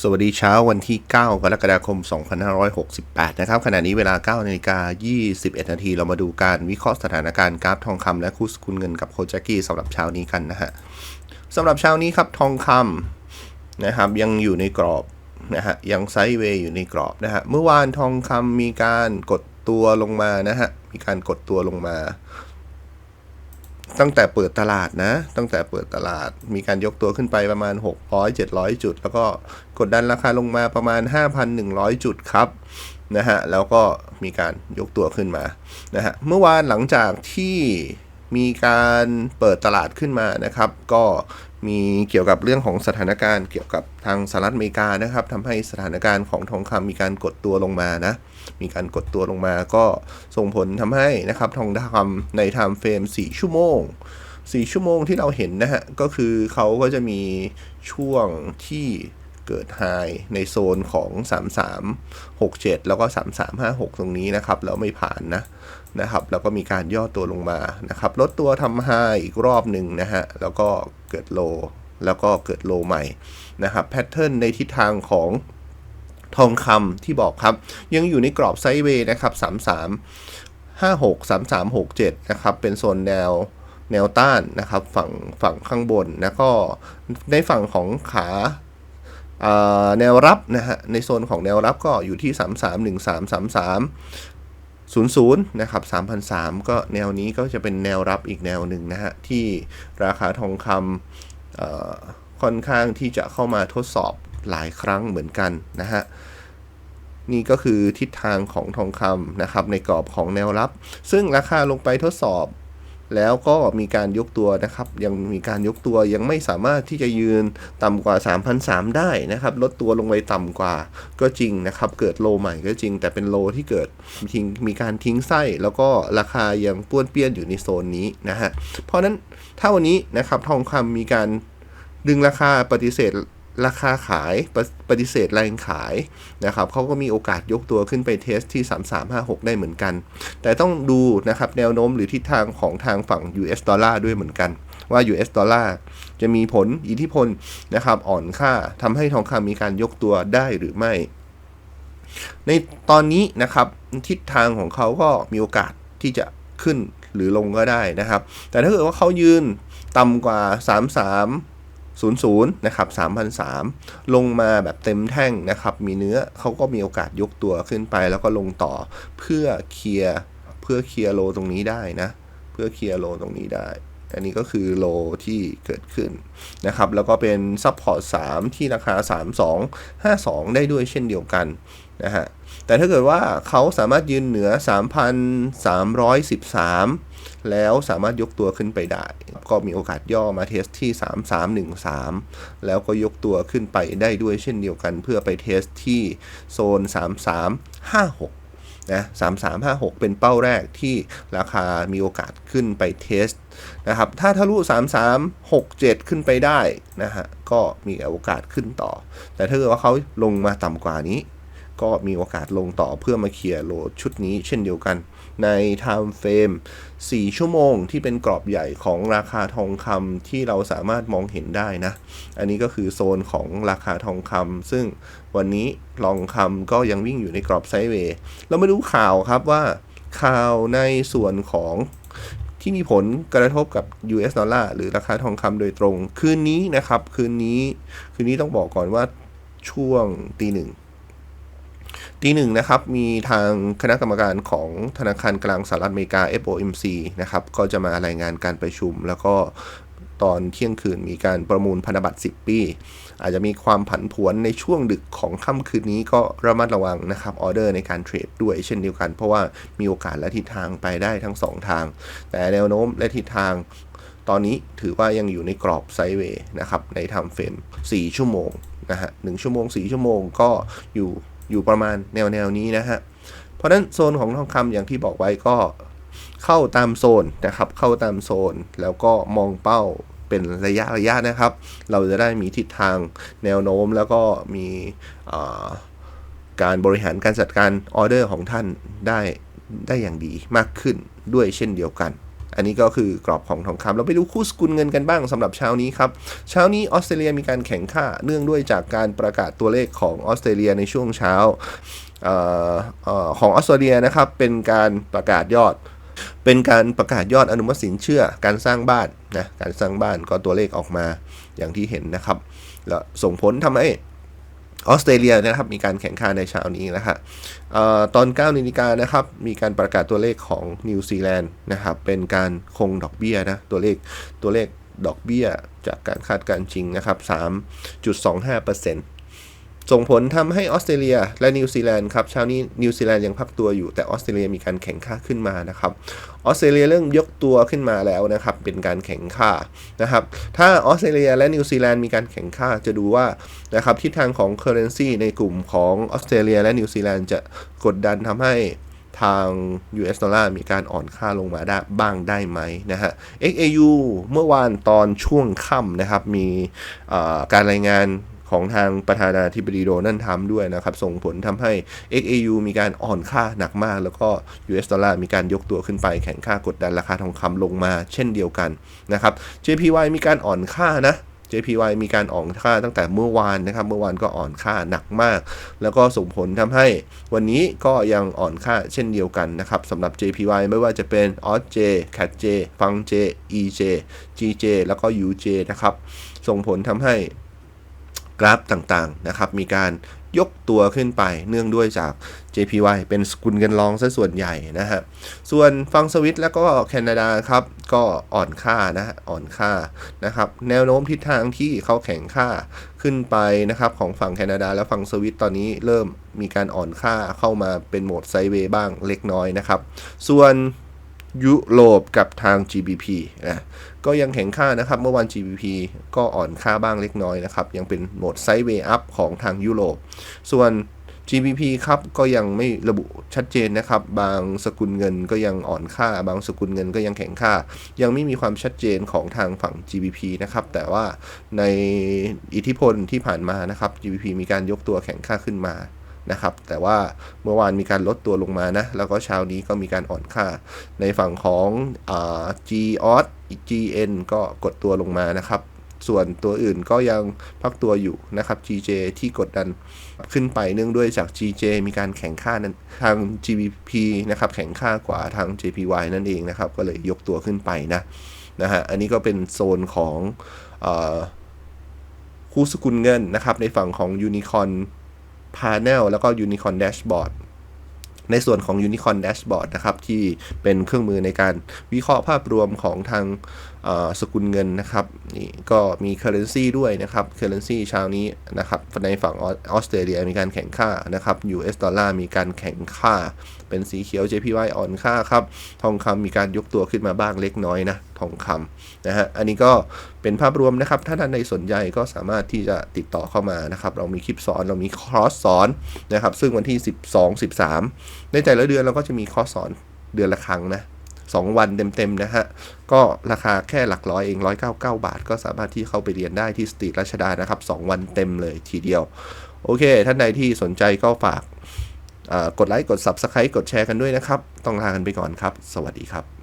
สวัสดีเช้าวันที่ 9 กรกฎาคม 2568 นะครับ ขณะนี้เวลา9นาฬิกา21 นาที เรามาดูการวิเคราะห์สถานการณ์กราฟทองคำและคู่สกุลเงินกับโคจกี้สำหรับเช้านี้กันนะฮะสำหรับเช้านี้ครับทองคำนะครับยังอยู่ในกรอบนะฮะยังไซด์เวย์อยู่ในกรอบนะฮะเมื่อวานทองคำมีการกดตัวลงมานะฮะมีการกดตัวลงมา ตั้งแต่เปิดตลาดนะ ตั้งแต่เปิดตลาดมีการยกตัวขึ้นไปประมาณ 600 700 จุด แล้วก็กดดันราคาลงมาประมาณ 5,100 จุดครับนะฮะแล้วก็มีการยกตัวขึ้นมานะฮะเมื่อวานหลังจากที่มีการเปิดตลาดขึ้นมานะครับ ก็มีเกี่ยวกับเรื่องของสถานการณ์เกี่ยวกับทางสหรัฐอเมริกานะครับทำให้สถานการณ์ของทองคำมีการกดตัวลงมานะ มีการกดตัวลงมาก็ส่งผลทำให้นะครับทองคำในไทม์เฟรม4 ชั่วโมง 4 ชั่วโมงที่เราเห็นนะฮะ ก็คือเขาก็จะมีช่วงที่เกิดไฮในโซนของ 3367 แล้วก็ 3356 ตรงนี้นะครับ แล้วไม่ผ่านนะนะครับ แล้วก็มีการย่อตัวลงมานะครับ ลดตัวทำไฮอีกรอบหนึ่งนะฮะ แล้วก็เกิดโล แล้วก็เกิดโลใหม่นะครับ แพทเทิร์นในทิศทางของ ทองคำที่บอกครับ ยังอยู่ในกรอบไซด์เวย์นะครับ 33 56 33 67 นะครับ เป็นโซนแนวแนวต้านนะครับ ฝั่งฝั่งข้างบนแล้วก็ในฝั่งของขาแนวรับนะฮะในโซนของแนวรับก็อยู่ที่ 33 13 33 00นะครับ3,003 ก็แนวนี้ก็จะเป็นแนวรับอีกแนวหนึ่งนะฮะ ที่ราคาทองคำค่อนข้างที่จะเข้ามาทดสอบ หลายครั้งเหมือนกันนะฮะนี่ก็คือทิศทางของทองคำนะครับในกรอบของแนวรับ ซึ่งราคาลงไปทดสอบ แล้วก็มีการยกตัวนะครับ ยังมีการยกตัวยังไม่สามารถที่จะยืนต่ำกว่า 3,003ได้นะครับ ลดตัวลงไปต่ำกว่าก็จริงนะครับ เกิดโลใหม่ก็จริง แต่เป็นโลที่เกิดทิ้งมีการทิ้งไส้ แล้วก็ราคายังป้วนเปี้ยนอยู่ในโซนนี้นะฮะเพราะฉะนั้นถ้าวันนี้นะครับทองคำมีการดึงราคาปฏิเสธ ราคาขายปฏิปฏิเสธแรงขายนะครับเขาก็มีโอกาสยกตัวขึ้นไปเทสที่ 3356 ได้เหมือนกัน แต่ต้องดูนะครับแนวโน้มหรือทิศทางของทางฝั่ง US ดอลลาร์ด้วยเหมือนกัน ว่า US ดอลลาร์จะมีผลอิทธิพลนะครับอ่อนค่าทำให้ทองคำมีการยกตัวได้หรือไม่ ในตอนนี้นะครับทิศทางของเขาก็มีโอกาสที่จะขึ้นหรือลงก็ได้นะครับ แต่ถ้าเกิดว่าเขายืนต่ำกว่า 33 00นะครับ3,003ลงมาแบบเต็มแท่งนะครับมีเนื้อเขาก็มีโอกาสยกตัวขึ้นไป แล้วก็ลงต่อเพื่อเคลียร์เพื่อเคลียร์โลตรงนี้ได้นะ เพื่อเคลียร์โลตรงนี้ได้ อันนี้ก็คือโลที่เกิดขึ้นนะครับ แล้วก็เป็นซัพพอร์ต3ที่ราคา 3252 ได้ด้วยเช่นเดียวกันนะฮะ แต่ถ้าเกิดว่าเขาสามารถยืนเหนือ 3,313 แล้วสามารถยกตัวขึ้นไปได้ ก็มีโอกาสย่อมาเทสที่ 3313 แล้วก็ยกตัวขึ้นไปได้ด้วยเช่นเดียวกัน เพื่อไปเทสที่โซน 3356นะ3356 เป็นเป้าแรกที่ราคามีโอกาสขึ้นไปเทส นะครับถ้าทะลุ 3367 ขึ้นไปได้นะฮะก็มีโอกาสขึ้นต่อ แต่ถ้าเกิดว่าเขาลงมาต่ำกว่านี้ ก็มีโอกาสลงต่อเพื่อมาเคลียร์โลดชุดนี้เช่นเดียวกัน ใน time frame 4 ชั่วโมงที่เป็นกรอบใหญ่ของราคาทองคำที่เราสามารถมองเห็นได้นะ อันนี้ก็คือโซนของราคาทองคำซึ่งวันนี้ทองคำก็ยังวิ่งอยู่ในกรอบไซด์เวย์เรามาดูข่าวครับว่าข่าวในส่วนของ ที่มีผลกระทบกับ US ดอลลาร์หรือราคาทองคำโดยตรง คืนนี้นะครับ คืนนี้ คืนนี้ต้องบอกก่อนว่าช่วงตีหนึ่งตีหนึ่งนะครับ มีทางคณะกรรมการของธนาคารกลางสหรัฐอเมริกา FOMC นะครับ ก็จะมารายงานการประชุม แล้วก็ ตอนเที่ยงคืนมีการประมูลพันธบัตร 10 ปี อาจจะมีความผันผวนในช่วงดึกของค่ำคืนนี้ก็ระมัดระวังนะครับออเดอร์ในการเทรดด้วยเช่นเดียวกัน เพราะว่ามีโอกาสและทิศทางไปได้ทั้ง 2 ทาง แต่แนวโน้มและทิศทางตอนนี้ถือว่ายังอยู่ในกรอบไซด์เวย์นะครับในไทม์เฟรม4 ชั่วโมงนะฮะ1ชั่วโมง 4 ชั่วโมงก็อยู่อยู่ประมาณแนวแนวนี้นะฮะเพราะฉะนั้นโซนของทองคำอย่างที่บอกไว้ก็ เข้าตามโซนนะครับ เข้าตามโซน แล้วก็มองเป้าเป็นระยะระยะนะครับ เราจะได้มีทิศทางแนวโน้มแล้วก็มีการบริหารการจัดการออเดอร์ของท่านได้ได้อย่างดีมากขึ้นด้วยเช่นเดียวกัน อันนี้ก็คือกรอบของทองคำเราไปดูคู่สกุลเงินกันบ้างสำหรับเช้านี้ครับ เช้านี้ออสเตรเลียมีการแข่งค่าเนื่องด้วยจากการประกาศตัวเลขของออสเตรเลียในช่วงเช้าออของออสเตรเลียนะครับเป็นการประกาศยอด เป็นการประกาศยอดอนุมัติสินเชื่อการสร้างบ้านนะการสร้างบ้านก็ตัวเลขออกมาอย่างที่เห็นนะครับ แล้วส่งผลทำให้ออสเตรเลียนะครับมีการแข่งขันในเช้านี้นะฮะเอ่อตอน9นาฬิกานะครับมีการประกาศตัวเลขของนิวซีแลนด์นะครับเป็นการคงดอกเบี้ยนะตัวเลขตัวเลขดอกเบี้ยจากการคาดการณ์จริงนะครับ 3.25% ส่งผลทำให้ออสเตรเลียและนิวซีแลนด์ครับเช้านี้นิวซีแลนด์ยังพักตัวอยู่แต่ออสเตรเลียมีการแข่งข้าขึ้นมานะครับออสเตรเลียเริ่มยกตัวขึ้นมาแล้วนะครับเป็นการแข่งข้านะครับถ้าออสเตรเลียและนิวซีแลนด์มีการแข่งข้าจะดูว่านะครับทิศทางของ Currency ในกลุ่มของออสเตรเลียและนิวซีแลนด์จะกดดันทำให้ทาง US ดอลลาร์มีการอ่อนค่าลงมาได้บ้างได้ไหมนะฮะ XAU เมื่อวานตอนช่วงค่ำนะครับ มีการรายงาน ของทางประธานาธิบดีโดนัลด์ทรัมป์ด้วยนะครับ ส่งผลทำให้ XAU มีการอ่อนค่าหนักมาก แล้วก็ US ดอลลาร์มีการยกตัวขึ้นไปแข่งค่ากดดันราคาทองคำลงมาเช่นเดียวกันนะครับ JPY มีการอ่อนค่านะ JPY มีการอ่อนค่าตั้งแต่เมื่อวานนะครับ เมื่อวานก็อ่อนค่าหนักมาก แล้วก็ส่งผลทำให้วันนี้ก็ยังอ่อนค่าเช่นเดียวกันนะครับสำหรับ JPY ไม่ว่าจะเป็น o J CAT J ฟัง J EJ GJ แล้วก็ UJ นะครับ ส่งผลทำให้ กราฟต่างๆนะครับ มีการยกตัวขึ้นไปเนื่องด้วยจาก JPY เป็นสกุลเงินรองซะส่วนใหญ่นะฮะ ส่วนฟังสวิตแล้วก็แคนาดาครับ ก็อ่อนค่านะฮะ อ่อนค่านะครับ แนวโน้มทิศทางที่เขาแข่งค่าขึ้นไปนะครับ ของฝั่งแคนาดาและฝั่งสวิตตอนนี้เริ่มมีการอ่อนค่าเข้ามาเป็นโหมดไซเวย์บ้างเล็กน้อยนะครับ ส่วน ยุโรปกับทาง GBP นะก็ยังแข็งค่านะครับ เมื่อวัน GBP ก็อ่อนค่าบ้างเล็กน้อยนะครับ ยังเป็นโหมดไซด์เวย์อัพของทางยุโรป ส่วน GBP ครับก็ยังไม่ระบุชัดเจนนะครับ บางสกุลเงินก็ยังอ่อนค่า บางสกุลเงินก็ยังแข็งค่า ยังไม่มีความชัดเจนของทางฝั่ง GBP นะครับ แต่ว่าในอิทธิพลที่ผ่านมานะครับ GBP มีการยกตัวแข็งค่าขึ้นมา นะครับ แต่ว่าเมื่อวานมีการลดตัวลงมานะ แล้วก็เช้านี้ก็มีการอ่อนค่า ในฝั่งของอา G o s GN ก็กดตัวลงมานะครับ ส่วนตัวอื่นก็ยังพักตัวอยู่นะครับ GJ ที่กดดันขึ้นไปเนื่องด้วยจาก GJ มีการแข่งค่านั้นทาง GBP นะครับแข่งค่ากว่าทาง JPY นั่นเองนะครับ ก็เลยยกตัวขึ้นไปนะนะฮะ อันนี้ก็เป็นโซนของอคู่สกุลเงินนะครับในฝั่งของ Unicorn Panel แล้วก็ Unicorn Dashboard ในส่วนของ Unicorn Dashboard นะครับ ที่เป็นเครื่องมือในการวิเคราะห์ภาพรวมของทาง สกุลเงินนะครับนี่ก็มี Currency ด้วยนะครับ Currency เช้านี้นะครับในฝั่งออสเตรเลียมีการแข่งค่านะครับ US ดอลลาร์มีการแข่งค่า เป็นสีเขียว JPY อ่อนค่าครับ ทองคำมีการยกตัวขึ้นมาบ้างเล็กน้อยนะทองคำนะฮะอันนี้ก็เป็นภาพรวมนะครับ ถ้าท่านใดสนใจก็สามารถที่จะติดต่อเข้ามานะครับ เรามีคลิปสอนเรามีคอร์สสอนนะครับ ซึ่งวันที่ 12 13 ในแต่ละเดือนเราก็จะมีคอร์สสอนเดือนละครั้งนะ 2 วันเต็มๆนะฮะ ก็ราคาแค่หลักร้อยเอง 199 บาท ก็สามารถที่เข้าไปเรียนได้ที่สตรีทรัชดานะครับ 2 วันเต็มเลยทีเดียว โอเค ท่านใดที่สนใจก็ฝากกดไลค์กด Subscribe กดแชร์กันด้วยนะครับ ต้องลากันไปก่อนครับ สวัสดีครับ